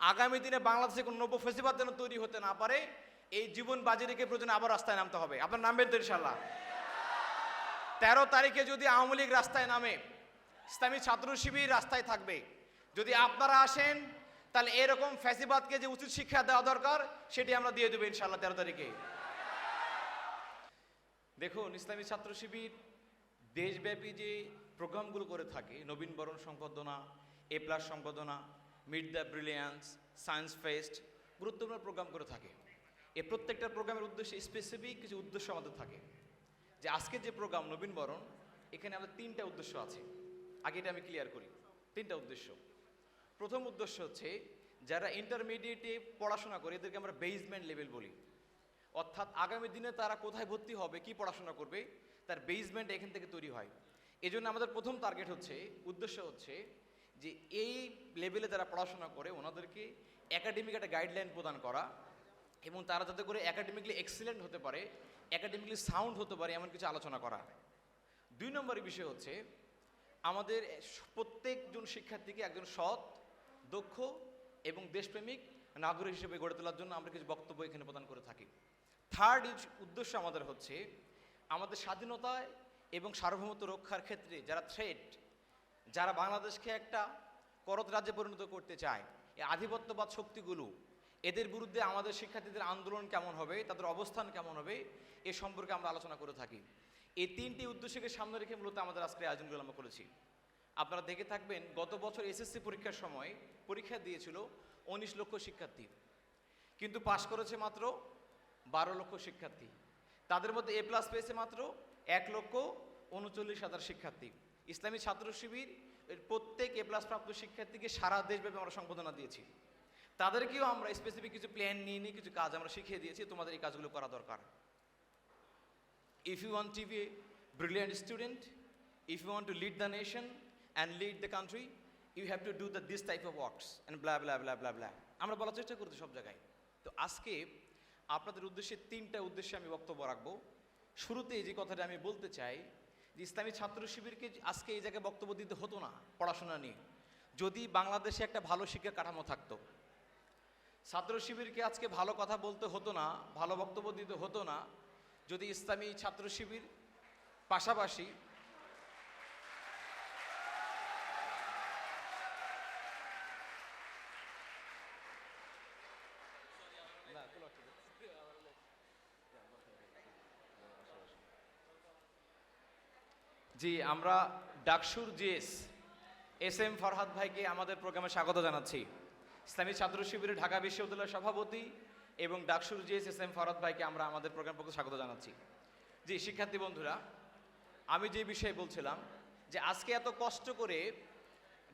আগামী দিনে বাংলাদেশে কোনো নব্য ফেসিবাদ যেন তৈরি হতে না পারে, এই জীবন বাজি রেখে প্রয়োজন আবার রাস্তায় নামতে হবে। আপনার নামবেন তো ইনশাল্লাহ তেরো তারিখে যদি আওয়ামী লীগ রাস্তায় নামে, ইসলামী ছাত্র শিবির রাস্তায় থাকবে, যদি আপনারা আসেন, তাহলে এরকম ফ্যাসিবাদকে যে উচিত শিক্ষা দেওয়া দরকার, সেটি আমরা দিয়ে দেবো ইনশাল্লাহ তেরো তারিখে। দেখুন, ইসলামী ছাত্র শিবির দেশব্যাপী যে প্রোগ্রামগুলো করে থাকে নবীনবরণ সম্পাদনা এ প্লাস সম্পাদনা meet the brilliance science fest গুরুত্বপূর্ণ প্রোগ্রাম করে থাকে। এই প্রত্যেকটা প্রোগ্রামের উদ্দেশ্যে স্পেসিফিক কিছু উদ্দেশ্য আমাদের থাকে। যে আজকে যে প্রোগ্রাম নবীন বরণ, এখানে আমাদের তিনটা উদ্দেশ্য আছে। আগে এটা আমি ক্লিয়ার করি। তিনটা উদ্দেশ্য। প্রথম উদ্দেশ্য হচ্ছে, যারা ইন্টারমিডিয়েটে পড়াশোনা করে, এদেরকে আমরা বেসমেন্ট লেভেল বলি। অর্থাৎ আগামী দিনে তারা কোথায় ভর্তি হবে, কি পড়াশোনা করবে, তার বেসমেন্ট এখান থেকে তৈরি হয়। এই জন্য আমাদের প্রথম টার্গেট হচ্ছে, উদ্দেশ্য হচ্ছে যে এই লেভেলে যারা পড়াশোনা করে, ওনাদেরকে একাডেমিক একটা গাইডলাইন প্রদান করা এবং তারা যাতে করে একাডেমিকলি এক্সিলেন্ট হতে পারে একাডেমিকলি সাউন্ড হতে পারে এমন কিছু আলোচনা করা দুই নম্বরের বিষয় হচ্ছে, আমাদের প্রত্যেকজন শিক্ষার্থীকে একজন সৎ, দক্ষ এবং দেশপ্রেমিক নাগরিক হিসেবে গড়ে তোলার জন্য আমরা কিছু বক্তব্য এখানে প্রদান করে থাকি। থার্ড উদ্দেশ্য আমাদের হচ্ছে, আমাদের স্বাধীনতায় এবং সার্বভৌমত্ব রক্ষার ক্ষেত্রে যারা থ্রেট যারা বাংলাদেশকে একটা করত রাজ্যে পরিণত করতে চায়, এই আধিপত্যবাদ শক্তিগুলো, এদের বিরুদ্ধে আমাদের শিক্ষার্থীদের আন্দোলন কেমন হবে, তাদের অবস্থান কেমন হবে, এ সম্পর্কে আমরা আলোচনা করে থাকি। এই তিনটি উদ্দেশ্যকে সামনে রেখে মূলত আমাদের আজকে আয়োজনগুলো আমরা করেছি। আপনারা দেখে থাকবেন, গত বছর এসএসসি পরীক্ষার সময় পরীক্ষা দিয়েছিল উনিশ লক্ষ শিক্ষার্থী। কিন্তু পাশ করেছে মাত্র বারো লক্ষ শিক্ষার্থী। তাদের মধ্যে এ প্লাস পেয়েছে মাত্র এক লক্ষ উনচল্লিশ হাজার শিক্ষার্থী। ইসলামী ছাত্র শিবির প্রত্যেক এ প্লাস প্রাপ্ত শিক্ষার্থীকে সারা দেশব্যাপী আমরা সম্বোধনা দিয়েছি। তাদেরকেও আমরা স্পেসিফিক কিছু প্ল্যান নিয়ে নিয়ে কিছু কাজ আমরা শিখিয়ে দিয়েছি তোমাদের এই কাজগুলো করা দরকার। If you to be a brilliant student, if you want to lead the nation and lead the country, you have to do the, this type of works and blah blah blah blah blah. আমরা বলার চেষ্টা করছি সব জায়গায়। তো আজকে আপনাদের উদ্দেশ্যে তিনটা উদ্দেশ্যে আমি বক্তব্য রাখব। শুরুতে যে কথাটা আমি বলতে চাই যে ইসলামী ছাত্র শিবিরকে আজকে এই জায়গায় বক্তব্য দিতে হতো না পড়াশোনা নিয়ে। যদি বাংলাদেশে একটা ভালো শিক্ষা কাঠামো থাকতো। ছাত্র শিবিরকে আজকে ভালো কথা বলতে হতো না, ভালো বক্তব্য দিতে হতো না। যদি ইসলামী ছাত্র শিবির পাশাপাশি জি, আমরা ডাকসুর জিএস এস এম ফরহাদ ভাইকে আমাদের প্রোগ্রামে স্বাগত জানাচ্ছি। ইসলামী ছাত্র শিবিরের ঢাকা বিশ্ববিদ্যালয়ের সভাপতি এবং ডাকসুর জিএস এস এম ফরহাদ ভাইকে আমরা আমাদের প্রোগ্রাম পক্ষে স্বাগত জানাচ্ছি। জি, শিক্ষার্থী বন্ধুরা, আমি যে বিষয়ে বলছিলাম যে আজকে এত কষ্ট করে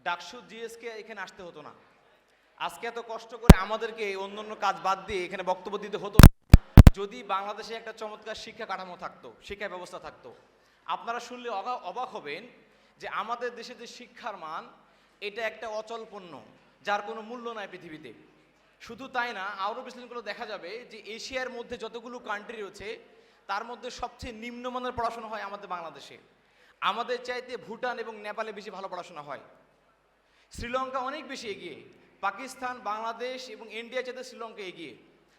ডাকসুর জিএসকে এখানে আসতে হতো না। আজকে এত কষ্ট করে আমাদেরকে অন্য অন্য কাজ বাদ দিয়ে এখানে বক্তব্য দিতে হতো যদি বাংলাদেশে একটা চমৎকার শিক্ষা কাঠামো থাকতো, শিক্ষা ব্যবস্থা থাকতো আপনারা শুনলে অবাক হবেন যে আমাদের দেশে যে শিক্ষার মান, এটা একটা অচল পণ্য, যার কোনো মূল্য নাই পৃথিবীতে। শুধু তাই না, আরও বিশ্লেষণগুলো দেখা যাবে যে এশিয়ার মধ্যে যতগুলো কান্ট্রি রয়েছে, তার মধ্যে সবচেয়ে নিম্নমানের পড়াশোনা হয় আমাদের বাংলাদেশে। আমাদের চাইতে ভুটান এবং নেপালে বেশি ভালো পড়াশোনা হয়। শ্রীলঙ্কা অনেক বেশি এগিয়ে। পাকিস্তান, বাংলাদেশ এবং ইন্ডিয়া চাইতে শ্রীলঙ্কা এগিয়ে।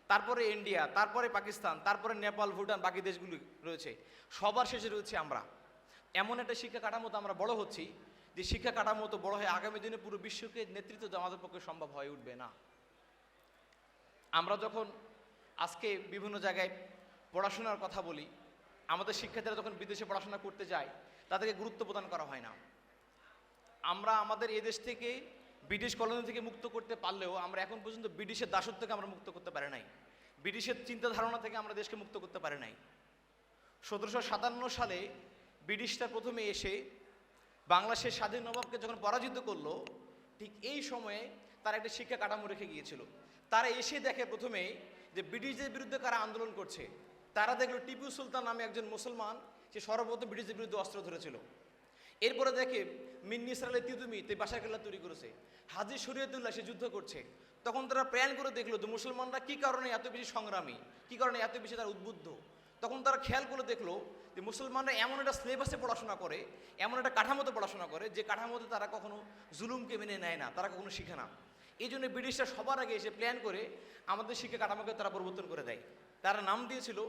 তারপরে ইন্ডিয়া তারপরে পাকিস্তান, তারপরে নেপাল, ভুটান, বাকি দেশগুলি রয়েছে। সবার শেষে রয়েছে আমরা। এমন একটা শিক্ষা কাঠামোতে আমরা বড় হচ্ছি, যে শিক্ষা কাঠামো তো বড় হয়ে আগামী দিনে পুরো বিশ্বকে নেতৃত্ব আমাদের পক্ষে সম্ভব হয়ে উঠবে না। আমরা যখন আজকে বিভিন্ন জায়গায় পড়াশোনার কথা বলি, আমাদের শিক্ষার্থীরা যখন বিদেশে পড়াশোনা করতে যায়, তাদেরকে গুরুত্ব প্রদান করা হয় না। আমরা আমাদের এদেশ থেকে ব্রিটিশ কলোনি থেকে মুক্ত করতে পারলেও আমরা এখন পর্যন্ত ব্রিটিশের দাসত্ব থেকে আমরা মুক্ত করতে পারি নাই। ব্রিটিশের চিন্তা ধারণা থেকে আমরা দেশকে মুক্ত করতে পারি নাই। সতেরোশো সাতান্ন সালে ব্রিটিশরা প্রথমে এসে বাংলাদেশের স্বাধীন নবাবকে যখন পরাজিত করল, ঠিক এই সময়ে তারা একটা শিক্ষা কাঠামো রেখে গিয়েছিল। তারা এসে দেখে প্রথমে যে ব্রিটিশদের বিরুদ্ধে কারা আন্দোলন করছে। তারা দেখল টিপু সুলতান নামে একজন মুসলমান, সে সর্বপ্রথম ব্রিটিশদের বিরুদ্ধে অস্ত্র ধরেছিল। এরপরে দেখে মিন্নি ইসরায়েলের তিতুমি তে বাসার কেল্লা তৈরি করেছে। হাজি শরীয়তুল্লাহ সে যুদ্ধ করছে। তখন তারা প্ল্যান করে দেখল যে মুসলমানরা কি কারণে এত বেশি সংগ্রামী? কি কারণে এত বেশি তারা উদ্বুদ্ধ? তখন তারা খেয়াল করে দেখল যে মুসলমানরা এমন একটা সিলেবাসে পড়াশোনা করে, এমন একটা কাঠামোতে পড়াশোনা করে, যে কাঠামোতে তারা কখনো জুলুমকে মেনে নেয় না, তারা কখনো শিখে না। এই জন্য ব্রিটিশরা সবার আগে এসে প্ল্যান করে আমাদের শিক্ষা কাঠামোকে তারা পরিবর্তন করে দেয়। তারা নাম দিয়েছিল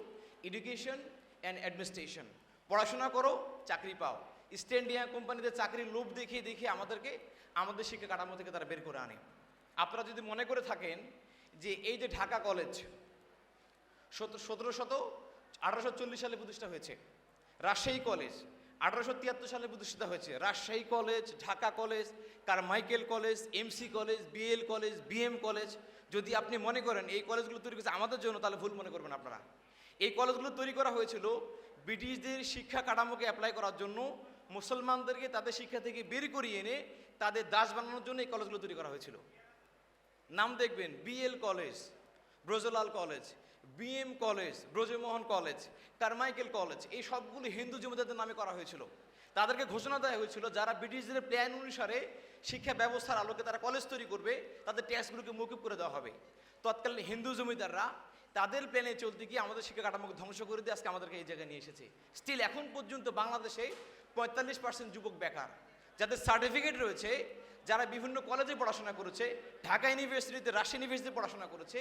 এডুকেশন অ্যান্ড অ্যাডমিনিস্ট্রেশন পড়াশোনা করো, চাকরি পাও। ইস্ট ইন্ডিয়া কোম্পানিতে চাকরির লোভ দেখিয়ে দেখিয়ে আমাদেরকে, আমাদের শিক্ষা কাঠামো থেকে তারা বের করে আনে। আপনারা যদি মনে করে থাকেন যে এই যে ঢাকা কলেজ, সতেরো শত, আঠারোশো চল্লিশ সালে প্রতিষ্ঠা হয়েছে। রাজশাহী কলেজ, আঠারোশো তিয়াত্তর সালে প্রতিষ্ঠিত হয়েছে। Rajshahi college, Dhaka college, Carmichael college, MC college, BL college, BM college, যদি আপনি মনে করেন এই কলেজগুলো তৈরি করেছে আমাদের জন্য, তাহলে ভুল মনে করবেন আপনারা। এই কলেজগুলো তৈরি করা হয়েছিল ব্রিটিশদের শিক্ষা কাঠামোকে অ্যাপ্লাই করার জন্য, মুসলমানদেরকে তাদের শিক্ষা থেকে বের করিয়ে এনে তাদের দাস বানানোর জন্য এই কলেজগুলো তৈরি করা হয়েছিল। নাম দেখবেন BL college Brajalal college BM college Brajamohan college Carmichael college এই সবগুলি হিন্দু জমিদারদের নামে করা হয়েছিল। তাদেরকে ঘোষণা দেওয়া হয়েছিল, যারা ব্রিটিশদের প্ল্যান অনুসারে শিক্ষা ব্যবস্থার আলোকে তারা কলেজ তৈরি করবে, তাদের ট্যাক্সগুলোকে মৌকুব করে দেওয়া হবে। তৎকালীন হিন্দু জমিদাররা তাদের প্ল্যানে চলতে গিয়ে আমাদের শিক্ষা কাঠামোকে ধ্বংস করে দিয়ে আজকে আমাদেরকে এই জায়গায় নিয়ে এসেছে। স্টিল এখন পর্যন্ত বাংলাদেশে পঁয়তাল্লিশ পার্সেন্ট যুবক বেকার, যাদের সার্টিফিকেট রয়েছে যারা বিভিন্ন কলেজে পড়াশোনা করেছে, ঢাকা ইউনিভার্সিটিতে রাজশাহী ইউনিভার্সিটিতে পড়াশোনা করেছে,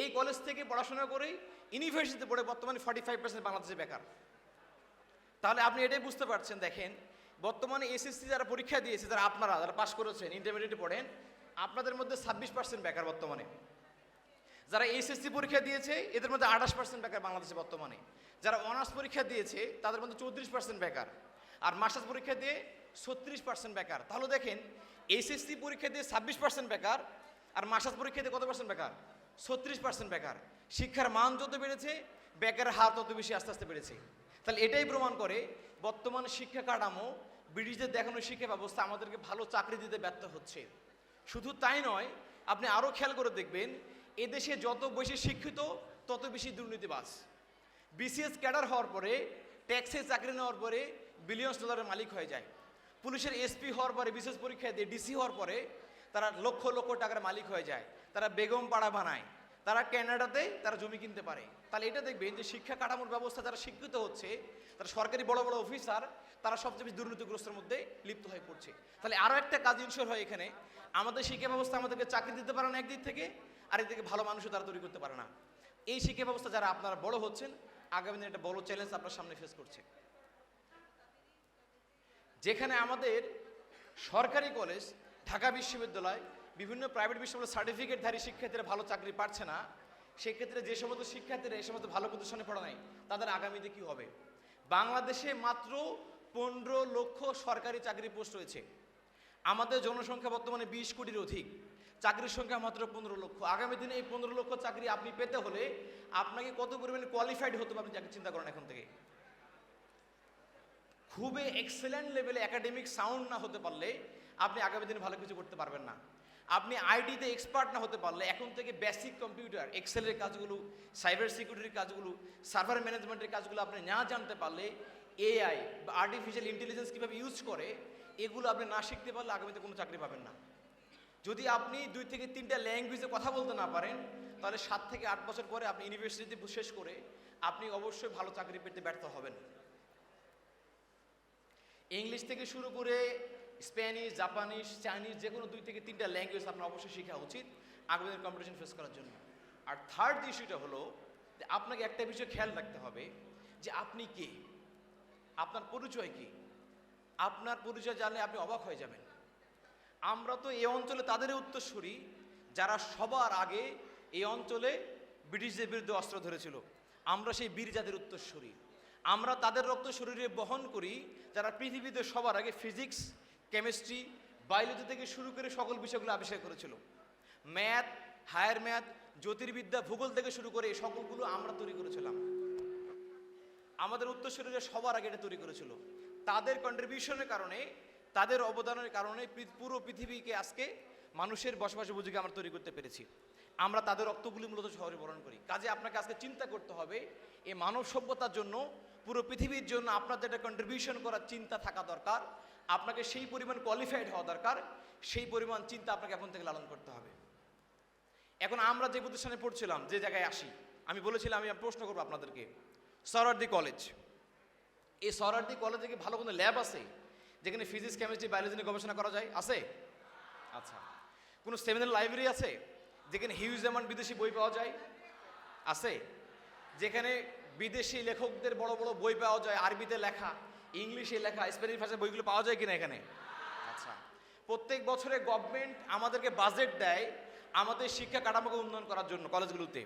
এই কলেজ থেকে পড়াশোনা করে ইউনিভার্সিটিতে পড়ে বর্তমানে ফর্টি ফাইভ পার্সেন্ট বাংলাদেশে বেকার। তাহলে আপনি এটাই বুঝতে পারছেন, দেখেন, বর্তমানে এসএসসি যারা পরীক্ষা দিয়েছে, যারা আপনারা, যারা পাশ করেছেন ইন্টারমিডিয়েটে পড়েন, আপনাদের মধ্যে ছাব্বিশ পার্সেন্ট বেকার বর্তমানে। যারা এইচএসসি পরীক্ষা দিয়েছে, এদের মধ্যে আঠাশ পার্সেন্ট বেকার বাংলাদেশে বর্তমানে। যারা অনার্স পরীক্ষা দিয়েছে, তাদের মধ্যে চৌত্রিশ পার্সেন্ট বেকার। আর মাস্টার্স পরীক্ষা দিয়ে ছত্রিশ পার্সেন্ট বেকার। তাহলে দেখেন এইচএসসি পরীক্ষা দিয়ে ছাব্বিশ পার্সেন্ট বেকার আর মাস্টার্স পরীক্ষা দিয়ে কত পার্সেন্ট বেকার? ছত্রিশ পার্সেন্ট বেকার। শিক্ষার মান যত বেড়েছে, বেকারের হার তত বেশি আস্তে আস্তে বেড়েছে। তাহলে এটাই প্রমাণ করে বর্তমান শিক্ষা কাঠামো, ব্রিটিশদের দেখানো শিক্ষা ব্যবস্থা আমাদেরকে ভালো চাকরি দিতে ব্যর্থ হচ্ছে। শুধু তাই নয়, আপনি আরও খেয়াল করে দেখবেন, এদেশে যত বেশি শিক্ষিত, তত বেশি দুর্নীতিবাস বিসিএস ক্যাডার হওয়ার পরে ট্যাক্সে চাকরি নেওয়ার পরে বিলিয়ন্স ডলারের মালিক হয়ে যায়। পুলিশের এসপি হওয়ার পরে, বিশেষ পরীক্ষা দিয়ে ডিসি হওয়ার পরে, তারা লক্ষ লক্ষ টাকার মালিক হয়ে যায়। তারা বেগম পাড়া বানায়। তারা ক্যানাডাতে তারা জমি কিনতে পারে। তাহলে এটা দেখবেন যে শিক্ষা কাঠামোর ব্যবস্থা যারা শিক্ষিত হচ্ছে, তারা সরকারি বড় বড় অফিসার, তারা সবচেয়ে বেশি দুর্নীতিগ্রস্তের মধ্যে লিপ্ত হয়ে পড়ছে। তাহলে আরও একটা কাজ ইনশোর হয় এখানে, আমাদের শিক্ষা ব্যবস্থা আমাদেরকে চাকরি দিতে পারে না একদিক থেকে আরেকদিকে ভালো মানুষও তারা তৈরি করতে পারে না। এই শিক্ষা ব্যবস্থা যারা আপনারা বড় হচ্ছেন, আগামী দিনে একটা বড় চ্যালেঞ্জ আপনার সামনে ফেস করছে। যেখানে আমাদের সরকারি কলেজ, ঢাকা বিশ্ববিদ্যালয়, বিভিন্ন প্রাইভেট বিশ্ববিদ্যালয় সার্টিফিকেটধারী শিক্ষার্থীরা ভালো চাকরি পাচ্ছে না। সেক্ষেত্রে যে সমস্ত শিক্ষার্থীরা এই সমস্ত ভালো প্রতিষ্ঠানে পড়া নাই, তাদের আগামীতে কি হবে? বাংলাদেশে মাত্র পনেরো লক্ষ সরকারি চাকরি পোস্ট রয়েছে। আমাদের জনসংখ্যা বর্তমানে বিশ কোটির অধিক। চাকরির সংখ্যা মাত্র পনেরো লক্ষ। আগামী দিনে এই পনেরো লক্ষ চাকরি আপনি পেতে হলে আপনাকে কত পরিমাণে কোয়ালিফাইড হতে হবে আপনি চিন্তা করেন এখন থেকে। খুবই এক্সেলেন্ট লেভেলে একাডেমিক সাউন্ড না হতে পারলে আপনি আগামী দিনে ভালো কিছু করতে পারবেন না। আপনি আইডিতে এক্সপার্ট না হতে পারলে এখন থেকে বেসিক কম্পিউটার এক্সেলের কাজগুলো সাইবার সিকিউরিটির কাজগুলো সার্ভার ম্যানেজমেন্টের কাজগুলো আপনি না জানতে পারলে এআই বা আর্টিফিশিয়াল ইন্টেলিজেন্স কীভাবে ইউজ করে, এগুলো আপনি না শিখতে পারলে আগামীতে কোনো চাকরি পাবেন না। যদি আপনি দুই থেকে তিনটা ল্যাঙ্গুয়েজে কথা বলতে না পারেন, তাহলে সাত থেকে আট বছর পরে আপনি ইউনিভার্সিটিতে শেষ করে আপনি অবশ্যই ভালো চাকরি পেতে ব্যর্থ হবেন। ইংলিশ থেকে শুরু করে স্প্যানিশ জাপানিজ চাইনিজ যে কোনো দুই থেকে তিনটা ল্যাঙ্গুয়েজ আপনার অবশ্যই শেখা উচিত আগামী কম্পিটিশন ফেস করার জন্য। আর থার্ড ইস্যুটা হলো যে আপনাকে একটা বিষয় খেয়াল রাখতে হবে যে আপনি কে? আপনার পরিচয় কি? আপনার পরিচয় জানলে আপনি অবাক হয়ে যাবেন। আমরা তো এই অঞ্চলে তাদের উত্তরসূরি, যারা সবার আগে এই অঞ্চলে ব্রিটিশদের বিরুদ্ধে অস্ত্র ধরেছিল। আমরা সেই বীর জাতির উত্তরসূরি। আমরা তাদের রক্ত শরীরে বহন করি, যারা পৃথিবীতে সবার আগে ফিজিক্স কেমিস্ট্রি বায়োলজি থেকে শুরু করে সকল বিষয়গুলো আবিষ্কার করেছিল। ম্যাথ হায়ার ম্যাথ জ্যোতির্বিদ্যা, ভূগোল থেকে শুরু করে এই সকলগুলো আমরা তৈরি করেছিলাম। আমাদের উত্তরসূরিরা সবার আগে এটা তৈরি করেছিল। তাদের কন্ট্রিবিউশনের কারণে, তাদের অবদানের কারণে পুরো পৃথিবীকে আজকে মানুষের বসবাস উপযোগী আমরা তৈরি করতে পেরেছি। আমরা তাদের রক্তগুলি মূলত শহরে বরণ করি। কাজে আপনাকে আজকে চিন্তা করতে হবে, এই মানব সভ্যতার জন্য পুরো পৃথিবীর জন্য আপনার যেটা কন্ট্রিবিউশন করার চিন্তা থাকা দরকার। আপনাকে সেই পরিমাণ কোয়ালিফাইড হওয়া দরকার। সেই পরিমাণ চিন্তা আপনাকে এখন থেকে লালন করতে হবে। এখন আমরা যে প্রতিষ্ঠানে পড়ছিলাম, যে জায়গায় আসি, আমি বলেছিলাম, আমি প্রশ্ন করব আপনাদেরকে। সরারদি কলেজ এই সরারদি কলেজে কি ভালো কোনো ল্যাব আছে? যেখানে ফিজিক্স কেমিস্ট্রি বায়োলজি নিয়ে গবেষণা করা যায়? আছে? আচ্ছা। কোনো সেমিনার লাইব্রেরি আছে? যেখানে হিউজ অ্যামাউন্ট বিদেশি বই পাওয়া যায়? আছে? যেখানে বিদেশি লেখকদের বড় বড় বই পাওয়া যায়, আরবিতে লেখা, ইংলিশে লেখা স্প্যানিশ ভাষায় বইগুলো পাওয়া যায় কিনা এখানে? আচ্ছা প্রত্যেক বছরে গভর্নমেন্ট আমাদেরকে বাজেট দেয় আমাদের শিক্ষা কাঠামোকে উন্নয়ন করার জন্য কলেজগুলোতে।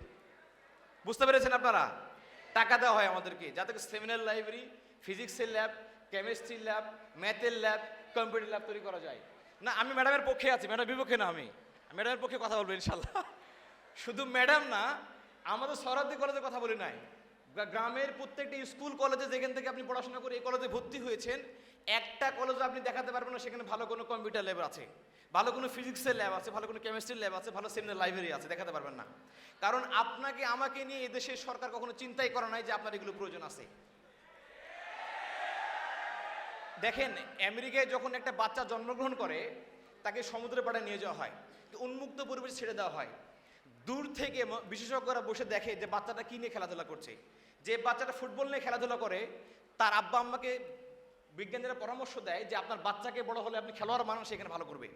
বুঝতে পেরেছেন আপনারা? টাকা দেওয়া হয় আমাদেরকে, যাতে সেমিনার লাইব্রেরি ফিজিক্সের ল্যাব কেমিস্ট্রি ল্যাব ম্যাথের ল্যাব কম্পিউটার ল্যাব তৈরি করা যায়। না, আমি ম্যাডামের পক্ষে আছি ম্যাডাম বিপক্ষে না আমি। ম্যাডামের পক্ষে কথা বলব ইনশাল্লাহ। শুধু ম্যাডাম না, আমাদের সরাদ্দি কলেজে কথা বলি নাই। গ্রা- গ্রামের প্রত্যেকটি স্কুল, কলেজে যেখান থেকে আপনি পড়াশোনা করে এই কলেজে ভর্তি হয়েছেন, একটা কলেজে আপনি দেখাতে পারবেন না, সেখানে ভালো কোনো কম্পিউটার ল্যাব আছে, ভালো কোনো ফিজিক্সের ল্যাব আছে, ভালো কোনো কেমিস্ট্রির ল্যাব আছে, ভালো সেমিনার লাইব্রেরি আছে, দেখাতে পারবেন না। কারণ আপনাকে, আমাকে নিয়ে এদেশের সরকার কখনো চিন্তাই করা নাই যে আপনার এগুলো প্রয়োজন আছে। দেখেন, আমেরিকায় যখন একটা বাচ্চা জন্মগ্রহণ করে, তাকে সমুদ্রের পাড়ে নিয়ে যাওয়া হয় উন্মুক্ত পরিবেশ ছেড়ে দেওয়া হয়। দূর থেকে বিশেষজ্ঞরা বসে দেখে যে বাচ্চাটা কী নিয়ে খেলাধুলা করছে। যে বাচ্চাটা ফুটবল নিয়ে খেলাধুলা করে, তার আব্বা আম্মাকে বিজ্ঞানীরা পরামর্শ দেয় যে আপনার বাচ্চাকে বড় হলে আপনি খেলোয়াড় মানুষ সেখানে ভালো করবে।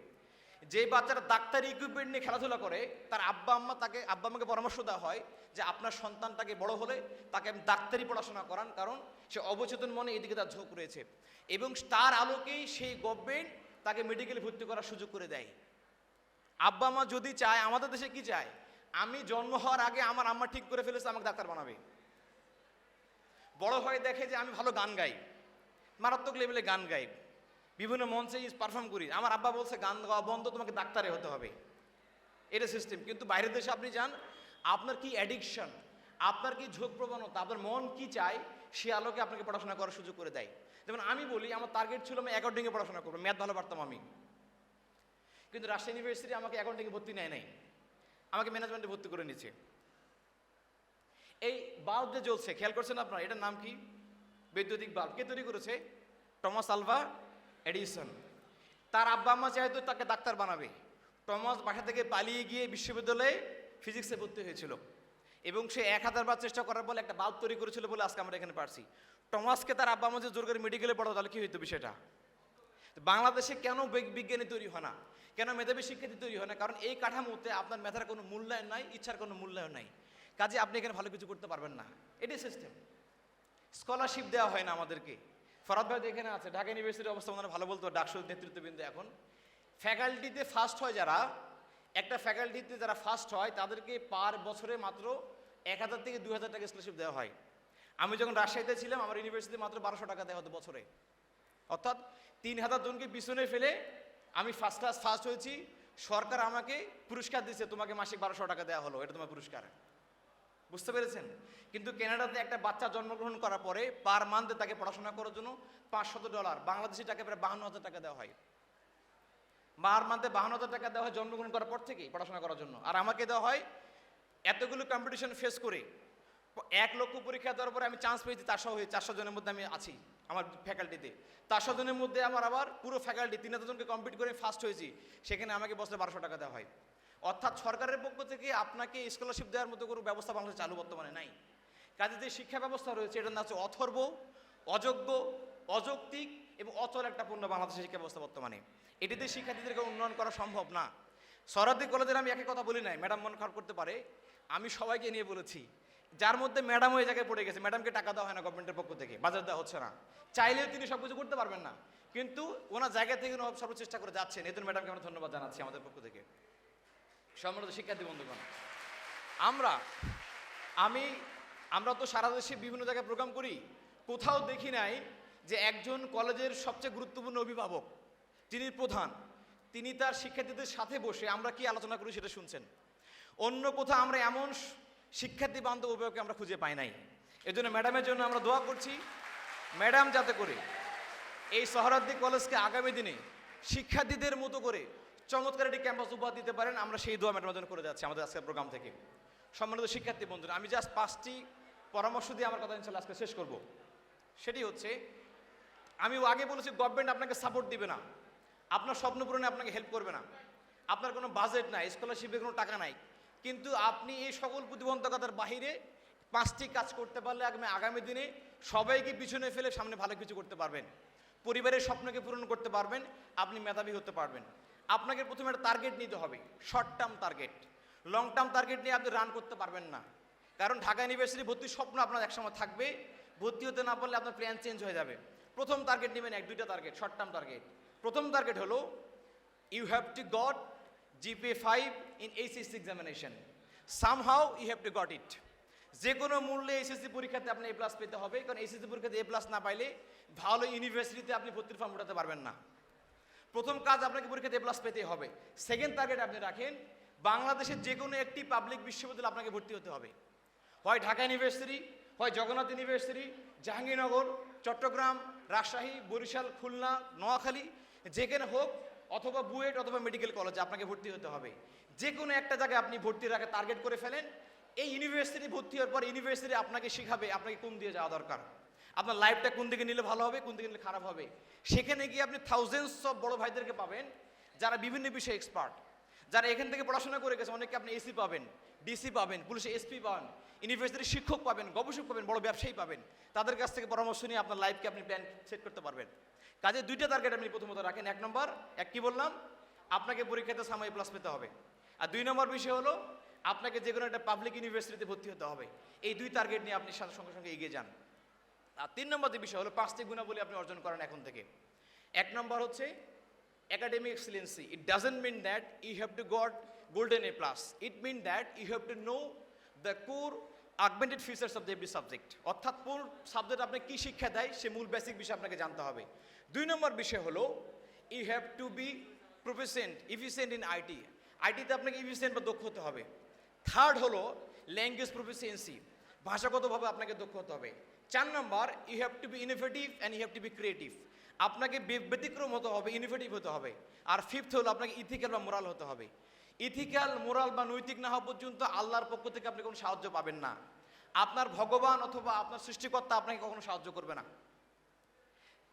যে বাচ্চারা ডাক্তারি ইকুইপমেন্ট নিয়ে খেলাধুলা করে, তার আব্বা আম্মা তাকে, আব্বা আম্মাকে পরামর্শ দেওয়া হয় যে আপনার সন্তানটাকে বড় হলে তাকে আপনি ডাক্তারি পড়াশোনা করান, কারণ সে অবচেতন মনে এদিকে তার ঝোঁক রয়েছে। এবং তার আলোকেই সেই গভর্নমেন্ট তাকে মেডিকেলে ভর্তি করার সুযোগ করে দেয়। আব্বা মা যদি চায়, আমাদের দেশে কি চায়? আমি জন্ম হওয়ার আগে আমার আম্মা ঠিক করে ফেলেছে, আমাকে ডাক্তার বানাবে। বড় হয়ে দেখে যে আমি ভালো গান গাই। মারাত্মক লেভেলে গান গাই। বিভিন্ন মঞ্চে পারফর্ম করি। আমার আব্বা বলছে, গান গাওয়া বন্ধ, তোমাকে ডাক্তারে হতে হবে। এটা সিস্টেম কিন্তু বাইরের দেশে আপনি যান, আপনার কি অ্যাডিকশন আপনার কি ঝোঁক প্রবণতা, আপনার মন কি চায়, সে আলোকে আপনাকে পড়াশোনা করার সুযোগ করে দেয়। যেমন আমি বলি, আমার টার্গেট ছিল আমি অ্যাকাউন্টিংয়ে পড়াশোনা করব ম্যাথ ভালো পারতাম আমি। কিন্তু রাজশাহী ইউনিভার্সিটি আমাকে অ্যাকাউন্টিংয়ে ভর্তি নেয় নাই। আমাকে ম্যানেজমেন্টে ভর্তি করে নিচ্ছে এই বাল্ব যে জ্বলছে, খেয়াল করছেন আপনারা, এটার নাম কি? বৈদ্যুতিক বাল্ব কে তৈরি করেছে? Thomas Alva Edison. তার আব্বা আম্মা চাইতো তাকে ডাক্তার বানাবে, টমাস বাসা থেকে পালিয়ে গিয়ে বিশ্ববিদ্যালয়ে ফিজিক্সে ভর্তি হয়েছিল এবং সে এক হাজার বার চেষ্টা করার পর একটা বাল্ব তৈরি করেছিল বলে আজকে আমরা এখানে পারছি। টমাসকে তার আব্বা আম্মা যে জোর করে মেডিকেলে পড়াতো, তাহলে কি হইতো বিষয়টা? বাংলাদেশে কেন বিজ্ঞানী তৈরি হয় না? কেন মেধাবী শিক্ষার্থী তৈরি হয় না? কারণ এই কাঠামোতে আপনার মেধার কোনো মূল্যায়ন নাই, ইচ্ছার কোনো মূল্যায়ন নাই। কাজে আপনি এখানে ভালো কিছু করতে পারবেন না। এটাই সিস্টেম স্কলারশিপ দেওয়া হয় না আমাদেরকে। ফরাদ ভাই এখানে আছে, ঢাকা ইউনিভার্সিটির অবস্থা ওনারা ভালো বলতো, ডাকসুর নেতৃত্ববৃন্দ এখন। ফ্যাকাল্টিতে ফার্স্ট হয় যারা, একটা ফ্যাকাল্টিতে যারা ফার্স্ট হয়, তাদেরকে পার বছরে মাত্র এক হাজার থেকে দুই হাজার টাকা স্কলারশিপ দেওয়া হয়। আমি যখন রাজশাহীতে ছিলাম, আমার ইউনিভার্সিটিতে মাত্র বারোশো টাকা দেওয়া হতো বছরে। অর্থাৎ তিন হাজার জনকে পিছনে ফেলে আমি ফার্স্ট ক্লাস ফার্স্ট হয়েছি। সরকার আমাকে পুরস্কার দিচ্ছে তোমাকে মাসিক বারোশো টাকা দেওয়া হলো, এটা তোমার পুরস্কার। বুঝতে পেরেছেন? কিন্তু কানাডাতে একটা বাচ্চা জন্মগ্রহণ করার পরে পার মান্থে তাকে পড়াশোনা করার জন্য পাঁচশত ডলার, বাংলাদেশি টাকা প্রায় বাহান্ন হাজার টাকা দেওয়া হয়। পার মান্থে বাহান্ন হাজার টাকা দেওয়া হয় জন্মগ্রহণ করার পর থেকেই পড়াশোনা করার জন্য। আর আমাকে দেওয়া হয় এতগুলো কম্পিটিশন ফেস করে। এক লক্ষ পরীক্ষা দেওয়ার পরে আমি চান্স পেয়েছি, চারশো হয়ে চারশো জনের মধ্যে আমি আছি। আমার ফ্যাকাল্টিতে তার জনের মধ্যে আমার আবার পুরো ফ্যাকাল্টি তিন হাজার জনকে কমপ্লিট করে ফার্স্ট হয়েছি। সেখানে আমাকে বছরে বারোশো টাকা দেওয়া হয়। অর্থাৎ সরকারের পক্ষ থেকে আপনাকে স্কলারশিপ দেওয়ার মতো কোনো ব্যবস্থা বাংলাদেশে চালু বর্তমানে নাই। কাজে যে শিক্ষা ব্যবস্থা রয়েছে, এটার নাম হচ্ছে অথর্ব, অযোগ্য, অযৌক্তিক এবং অচল একটা পূর্ণ বাংলাদেশের শিক্ষা ব্যবস্থা বর্তমানে। এটিতে শিক্ষার্থীদেরকে উন্নয়ন করা সম্ভব না। সরাদি কলেজের আমি একই কথা বলি নাই, ম্যাডাম মন খারাপ করতে পারে। আমি সবাইকে নিয়ে বলেছি যার মধ্যে ম্যাডাম ওই জায়গায় পড়ে গেছে, ম্যাডামকে টাকা দেওয়া হয় না গভর্নমেন্টের পক্ষ থেকে, বাজার দেওয়া হচ্ছে না। চাইলেও তিনি সব কিছু করতে পারবেন না। কিন্তু ওনার জায়গা থেকে সর্ব চেষ্টা করে যাচ্ছেন। এই জন্য ম্যাডামকে আমরা ধন্যবাদ জানাচ্ছি আমাদের পক্ষ থেকে। সম্মানিত শিক্ষার্থী বন্ধুগণ, আমরা, আমি, আমরা তো সারা দেশে বিভিন্ন জায়গায় প্রোগ্রাম করি। কোথাও দেখি নাই যে একজন কলেজের সবচেয়ে গুরুত্বপূর্ণ অভিভাবক যিনি প্রধান, তিনি তার শিক্ষার্থীদের সাথে বসে আমরা কি আলোচনা করি সেটা শুনছেন। অন্য কোথাও আমরা এমন শিক্ষার্থী বান্ধব অভিভাবককে আমরা খুঁজে পাই নাই। এজন্য ম্যাডামের জন্য আমরা দোয়া করছি, ম্যাডাম যাতে করে এই শহরার্দি কলেজকে আগামী দিনে শিক্ষার্থীদের মতো করে চমৎকার একটি ক্যাম্পাস উপহার দিতে পারেন। আমরা সেই দোয়া ম্যাডামের জন্য করে যাচ্ছি আমাদের আজকের প্রোগ্রাম থেকে। সম্মানিত শিক্ষার্থী বন্ধুরা, আমি জাস্ট পাঁচটি পরামর্শ দিয়ে আমার কথা ইনশাল্লাহ আজকে শেষ করব। সেটি হচ্ছে, আমি আগে বলেছি গভর্নমেন্ট আপনাকে সাপোর্ট দিবে না। আপনার স্বপ্ন পূরণে আপনাকে হেল্প করবে না। আপনার কোনো বাজেট নাই স্কলারশিপে কোনো টাকা নাই। কিন্তু আপনি এই সকল প্রতিবন্ধকতার বাহিরে পাঁচটি কাজ করতে পারলে আগামী আগামী দিনে সবাইকে পিছনে ফেলে সামনে ভালো কিছু করতে পারবেন। পরিবারের স্বপ্নকে পূরণ করতে পারবেন, আপনি মেধাবী হতে পারবেন। আপনাকে প্রথমে একটা টার্গেট নিতে হবে short term target long term target নিয়ে আপনি রান করতে পারবেন না। কারণ ঢাকা ইউনিভার্সিটি ভর্তির স্বপ্ন আপনার একসময় থাকবে, ভর্তি হতে না পারলে আপনার প্ল্যান চেঞ্জ হয়ে যাবে। প্রথম টার্গেট নেবেন এক, দুইটা টার্গেট শর্ট টার্ম টার্গেট প্রথম টার্গেট হলো you have to got GPA five in HSC examination somehow you have to got it যে কোনো মূল্যে এসএসসি পরীক্ষাতে আপনি এ প্লাস পেতে হবে, কারণ এসএসসি পরীক্ষাতে এ প্লাস না পাইলে ভালো ইউনিভার্সিটিতে আপনি ভর্তির ফর্ম উঠাতে পারবেন না। প্রথম কাজ আপনাকে পরীক্ষাতে এ প্লাস পেতে হবে। সেকেন্ড টার্গেট আপনি রাখেন, বাংলাদেশের যে কোনো একটি পাবলিক বিশ্ববিদ্যালয়ে আপনাকে ভর্তি হতে হবে। হয় ঢাকা ইউনিভার্সিটি হয় জগন্নাথ ইউনিভার্সিটি জাহাঙ্গীরনগর, চট্টগ্রাম, রাজশাহী, বরিশাল, খুলনা, নোয়াখালী, যেখানে হোক অথবা বুয়েট অথবা মেডিকেল কলেজে আপনাকে ভর্তি হতে হবে। যে কোনো একটা জায়গায় আপনি ভর্তি রাখে টার্গেট করে ফেলেন। এই ইউনিভার্সিটি ভর্তি হওয়ার পর ইউনিভার্সিটি আপনাকে শেখাবে, আপনাকে কোন দিয়ে যাওয়া দরকার। আপনার লাইফটা কোন দিকে নিলে ভালো হবে, কোন দিকে নিলে খারাপ হবে। সেখানে গিয়ে আপনি থাউজেন্ডস অফ বড় ভাইদেরকে পাবেন, যারা বিভিন্ন বিষয়ে এক্সপার্ট যারা এখান থেকে পড়াশোনা করে গেছে অনেকে আপনি এসি পাবেন ডিসি পাবেন, পুলিশে এসপি পাবেন ইউনিভার্সিটির শিক্ষক পাবেন, গবেষক পাবেন, বড় ব্যবসায়ী পাবেন। তাদের কাছ থেকে পরামর্শ নিয়ে আপনার লাইফকে আপনি প্ল্যান সেট করতে পারবেন। কাজে দুইটা টার্গেট আপনি প্রথমত রাখেন। এক নম্বর, এক কি বললাম? আপনাকে পরীক্ষাতে সাময়িক প্লাস পেতে হবে। আর দুই নম্বর বিষয় হলো, আপনাকে যে কোনো একটা পাবলিক ইউনিভার্সিটিতে ভর্তি হতে হবে। এই দুই টার্গেট নিয়ে আপনি সাথে সঙ্গে সঙ্গে এগিয়ে যান। আর তিন নম্বর যে বিষয় হলো, পাঁচটি গুণাবলী আপনি অর্জন করেন এখন থেকে। এক নম্বর হচ্ছে, academic excellency, it doesn't mean that you have to got golden a plus. It mean that you have to know the core features of the every subject. অর্থাৎ পুরো সাবজেক্ট আপনাকে কী শিক্ষা দেয়, সে মূল বেসিক বিষয় আপনাকে জানতে হবে। দুই নম্বর বিষয় হলো you have to be proficient efficient in IT আইটিতে আপনাকে ইফিসিয়েন্ট বা দক্ষ হতে হবে। থার্ড হলো ল্যাঙ্গুয়েজ প্রফিসিয়েন্সি ভাষাগতভাবে আপনাকে দক্ষ হতে হবে। চার নম্বর you have to be innovative and you have to be creative আপনাকে ব্যতিক্রম হতে হবে ইনোভেটিভ হতে হবে। আর ফিফথ হলো, আপনাকে ইথিক্যাল বা মোরাল হতে হবে। ইথিক্যাল, মোরাল বা নৈতিক না হওয়া পর্যন্ত আল্লাহর পক্ষ থেকে আপনি কোনো সাহায্য পাবেন না। আপনার ভগবান অথবা আপনার সৃষ্টিকর্তা আপনাকে কখনো সাহায্য করবে না।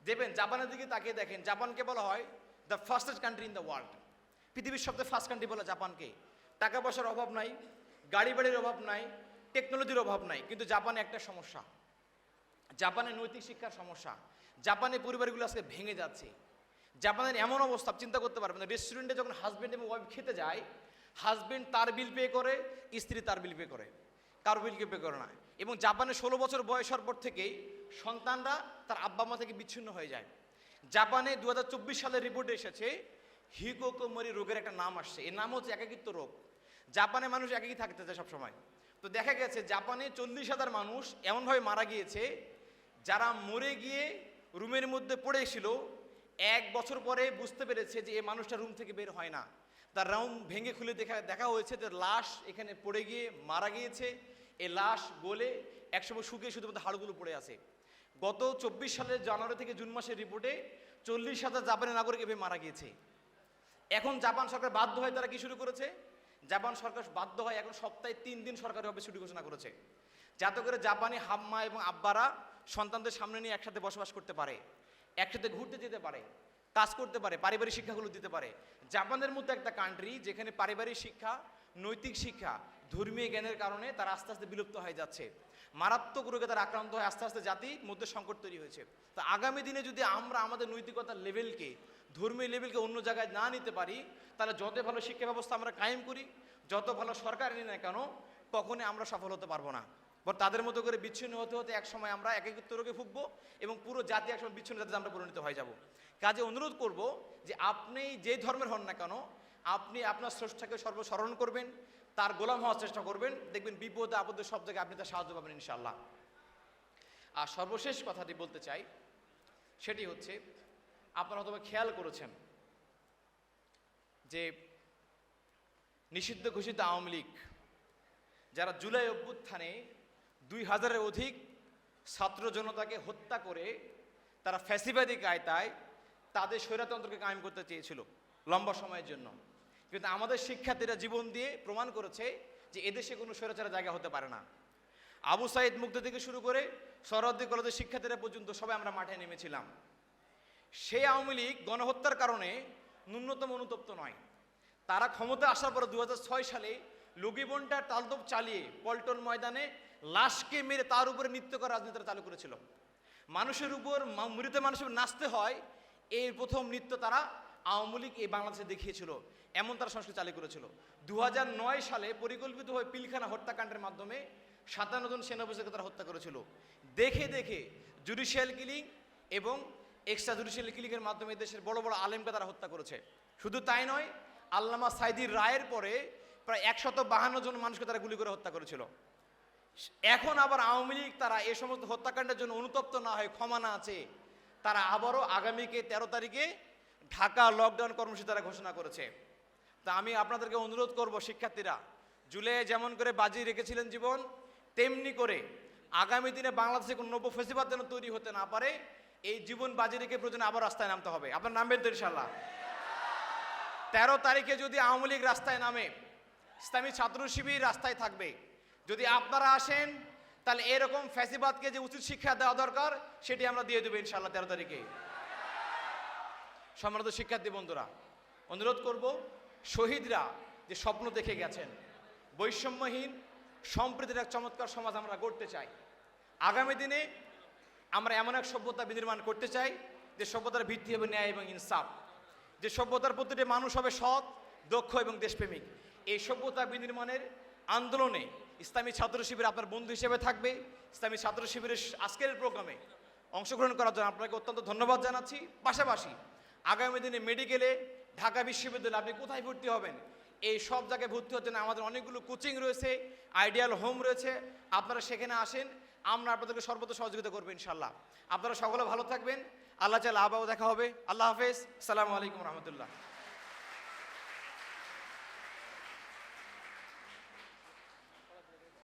দেবেন জাপানের দিকে তাকিয়ে দেখেন, জাপানকে বলা হয় the fastest country in the world পৃথিবীর সবচেয়ে ফার্স্ট কান্ট্রি বলে জাপানকে। টাকা পয়সার অভাব নাই, গাড়ি বাড়ির অভাব নাই টেকনোলজির অভাব নাই, কিন্তু জাপানে একটা সমস্যা। জাপানের নৈতিক শিক্ষার সমস্যা। জাপানের পরিবারগুলো আজকে ভেঙে যাচ্ছে। জাপানের এমন অবস্থা চিন্তা করতে পারবেন রেস্টুরেন্টে যখন হাজব্যান্ড এবং ওয়াইফ খেতে যায় হাজব্যান্ড তার বিল পে করে, স্ত্রী তার বিল পে করে। কারও বিলকে পে করে না। এবং জাপানে ষোলো বছর বয়স হওয়ার পর থেকেই সন্তানরা তার আব্বা মা থেকে বিচ্ছিন্ন হয়ে যায়। জাপানে দু সালের রিপোর্টে এসেছে হিকোকোমরি রোগের একটা নাম আসছে। এর নাম হচ্ছে একাকিত্ব রোগ। জাপানে মানুষ একাকি থাকতে চায় সবসময়। তো দেখা গেছে, জাপানে চল্লিশ হাজার মানুষ এমনভাবে মারা গিয়েছে, যারা মরে গিয়ে রুমের মধ্যে পড়েছিল এক বছর পরে বুঝতে পেরেছে যে এই মানুষটা রুম থেকে বের হয় না। তার রুম ভেঙে খুলে দেখা দেখা হয়েছে যে লাশ এখানে পড়ে গিয়ে মারা গিয়েছে। এ লাশ গলে একসময় শুকিয়ে শুধুমাত্র হাড়গুলো পড়ে আছে। গত চব্বিশ সালের জানুয়ারি থেকে জুন মাসের রিপোর্টে চল্লিশ হাজার জাপানের নাগরিক এভাবে মারা গিয়েছে। এখন জাপান সরকার বাধ্য হয় তারা কি শুরু করেছে? জাপান সরকার বাধ্য হয় এখন সপ্তাহে তিন দিন সরকারিভাবে ছুটি ঘোষণা করেছে। যাতে করে জাপানি হাম্মা এবং আব্বারা সন্তানদের সামনে নিয়ে একসাথে বসবাস করতে পারে। একসাথে ঘুরতে যেতে পারে, কাজ করতে পারে, পারিবারিক শিক্ষাগুলো দিতে পারে। জাপানের মতো একটা কান্ট্রি যেখানে পারিবারিক শিক্ষা, নৈতিক শিক্ষা, ধর্মীয় জ্ঞানের কারণে তারা আস্তে আস্তে বিলুপ্ত হয়ে যাচ্ছে। মারাত্মক রোগে তারা আক্রান্ত হয় আস্তে আস্তে জাতির মধ্যে সংকট তৈরি হয়েছে। তো আগামী দিনে যদি আমরা আমাদের নৈতিকতার লেভেলকে ধর্মীয় লেভেলকে অন্য জায়গায় না নিতে পারি, তাহলে যত ভালো শিক্ষা ব্যবস্থা আমরা কায়েম করি, যত ভালো সরকার নিই না কেন, কখনোই আমরা সফল হতে পারব না। বর তাদের মতো করে বিচ্ছিন্ন হতে হতে একসময় আমরা একাকিত্ব রোগে ভুগবো এবং পুরো জাতি একসময় বিচ্ছিন্ন জাতিতে আমরা পরিণত হয়ে যাব। কাজে অনুরোধ করব যে আপনি যে ধর্মের হন না কেন, আপনি আপনার স্রষ্টাকে সর্বস্মরণ করবেন, তার গোলাম হওয়ার চেষ্টা করবেন, দেখবেন বিপদে, আপদে সব জায়গায় আপনি তার সাহায্য পাবেন ইনশাল্লাহ আর সর্বশেষ কথাটি বলতে চাই, সেটি হচ্ছে, আপনারা হয়তো খেয়াল করেছেন যে নিষিদ্ধ ঘোষিত আওয়ামী লীগ যারা জুলাই অভ্যুত্থানে দুই হাজারের অধিক ছাত্র জনতাকে হত্যা করে তারা ফ্যাসিবাদী কায়দায় তাদের স্বৈরতন্ত্রকে কায়েম করতে চেয়েছিল লম্বা সময়ের জন্য। কিন্তু আমাদের শিক্ষার্থীরা জীবন দিয়ে প্রমাণ করেছে যে এদেশে কোনো স্বৈরাচারের জায়গা হতে পারে না। আবু সাইদ মুগ্ধ থেকে শুরু করে সরহদ্দি কলেজের শিক্ষার্থীরা পর্যন্ত সবাই আমরা মাঠে নেমেছিলাম। সেই আওয়ামী লীগ গণহত্যার কারণে ন্যূনতম অনুতপ্ত নয়। তারা ক্ষমতা আসার পর দু হাজার ছয় সালে লগিবনটার তালদোপ চালিয়ে পল্টন ময়দানে লাশকে মেরে তার উপরে নৃত্য করা রাজনীতিটা চালু করেছিল। মানুষের উপর মৃত মানুষের নাচতে হয় এই প্রথম নৃত্য তারা আওয়ামী লীগ এই বাংলাদেশে দেখিয়েছিল। এমন তারা সংস্কৃতি চালু করেছিল। দু হাজার নয় সালে পরিকল্পিত হয়ে পিলখানা হত্যাকাণ্ডের মাধ্যমে সাতান্ন জন সেনা অফিসারকে তারা হত্যা করেছিল। দেখে দেখে জুডিশিয়াল কিলিং এবং এক্সট্রা জুডিশিয়াল কিলিংয়ের মাধ্যমে দেশের বড় বড় আলেমকে তারা হত্যা করেছে। শুধু তাই নয়, আল্লামা সাইদির রায়ের পরে প্রায় একশত বাহান্ন জন মানুষকে তারা গুলি করে হত্যা করেছিল। এখন আবার আওয়ামী লীগ তারা এ সমস্ত হত্যাকাণ্ডের জন্য অনুতপ্ত না হয়, ক্ষমা না আছে, তারা আবারও আগামীকে তেরো তারিখে ঢাকা লকডাউন কর্মসূচি তারা ঘোষণা করেছে। তা আমি আপনাদেরকে অনুরোধ করব, শিক্ষার্থীরা, জুলাই যেমন করে বাজি রেখেছিলেন জীবন, তেমনি করে আগামী দিনে বাংলাদেশে কোনো নব্য ফেসিবাদ যেন তৈরি হতে না পারে, এই জীবন বাজি রেখে প্রয়োজনে আবার রাস্তায় নামতে হবে। আপনার নামবেন তো ইনশাল্লাহ তেরো তারিখে যদি আওয়ামী লীগ রাস্তায় নামে, ইসলামী ছাত্র শিবির রাস্তায় থাকবে যদি আপনারা আসেন, তাহলে এরকম ফ্যাসিবাদকে যে উচিত শিক্ষা দেওয়া দরকার, সেটি আমরা দিয়ে দেবো ইনশাল্লাহ তেরো তারিখে। সম্মানিত শিক্ষার্থী বন্ধুরা, অনুরোধ করব, শহীদরা যে স্বপ্ন দেখে গেছেন, বৈষম্যহীন, সম্প্রীতির এক চমৎকার সমাজ আমরা গড়তে চাই। আগামী দিনে আমরা এমন এক সভ্যতা বিনির্মাণ করতে চাই, যে সভ্যতার ভিত্তি হবে ন্যায় এবং ইনসাফ। যে সভ্যতার প্রতিটি মানুষ হবে সৎ, দক্ষ এবং দেশপ্রেমিক। এই সভ্যতা বিনির্মাণের আন্দোলনে ইসলামী ছাত্র শিবির আপনার বন্ধু হিসেবে থাকবে। ইসলামী ছাত্র শিবিরের আজকের প্রোগ্রামে অংশগ্রহণ করার জন্য আপনাকে অত্যন্ত ধন্যবাদ জানাচ্ছি। পাশাপাশি আগামী দিনে মেডিকেলে ঢাকা বিশ্ববিদ্যালয়ে আপনি কোথায় ভর্তি হবেন? এই সব জায়গায় ভর্তি হতে না আমাদের অনেকগুলো কোচিং রয়েছে আইডিয়াল হোম রয়েছে। আপনারা সেখানে আসেন, আমরা আপনাদেরকে সর্বত সহযোগিতা করব ইনশাল্লাহ আপনারা সকলে ভালো থাকবেন। আল্লাহ চাল আবাও দেখা হবে। আল্লাহ হাফেজ। সালামু আলাইকুম রহমতুল্লাহ।